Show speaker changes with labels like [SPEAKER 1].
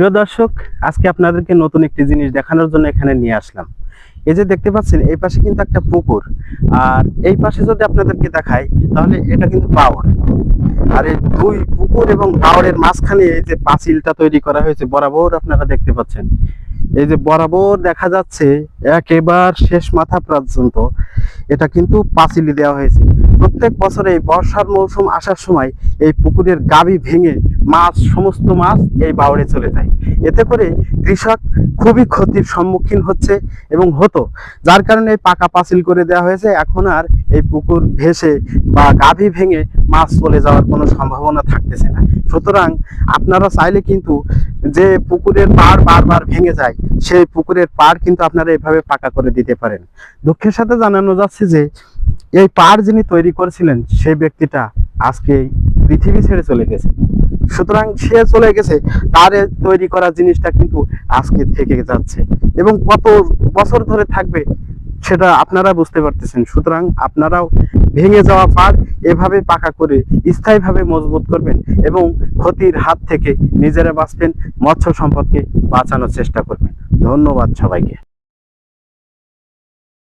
[SPEAKER 1] প্রিয় দর্শক, আজকে আপনাদেরকে নতুন একটি জিনিস দেখানোর জন্য এখানে নিয়ে আসলাম। এই যে দেখতে পাচ্ছেন, এই পাশে কিন্তু একটা পুকুর। আর এই পাশে যদি আপনাদেরকে দেখাই, তাহলে এটা কিন্তু বাওড় আর এই দুই পুকুর এবং বাওড়ের মাঝখানে এই যে পাঁচিলটা তৈরি করা হয়েছে, বরাবর আপনারা দেখতে পাচ্ছেন। এই যে বরাবর দেখা যাচ্ছে, একেবার শেষ মাথা পর্যন্ত এটা কিন্তু পাঁচিলি দেওয়া হয়েছে। প্রত্যেক বছরে এই বর্ষার মৌসুম আসার সময় এই পুকুরের গাবি ভেঙে মাছ, সমস্ত মাছ এই বাওড়ে চলে যায়। এতে করে কৃষক খুবই ক্ষতির সম্মুখীন হচ্ছে এবং হতো। যার কারণে এই পাকা পাঁচিল করে দেওয়া হয়েছে। এখন আর এই পুকুর ভেসে বা গাভী ভেঙে মাছ চলে যাওয়ার কোনো সম্ভাবনা থাকতেছে না। সুতরাং আপনারা চাইলে কিন্তু যে পুকুরের পাড় বারবার ভেঙে যায়, সেই পুকুরের পাড় কিন্তু আপনারা এভাবে পাকা করে দিতে পারেন। দুঃখের সাথে জানানো যাচ্ছে যে, এই পাড় যিনি তৈরি করেছিলেন, সেই ব্যক্তিটা আজকে পৃথিবী ছেড়ে চলে গেছে। সুতরাং সে চলে গেছে, তার তৈরি করা জিনিসটা কিন্তু আজকে থেকে যাচ্ছে। এবং কত বছর ধরে থাকবে সেটা আপনারা বুঝতে পারতেছেন। সুতরাং আপনারাও ভেঙে যাওয়া পাড় এভাবে পাকা করে স্থায়ীভাবে মজবুত করবেন এবং ক্ষতির হাত থেকে নিজেরা বাঁচবেন, মৎস্য সম্পদকে বাঁচানোর চেষ্টা করবেন। ধন্যবাদ সবাইকে।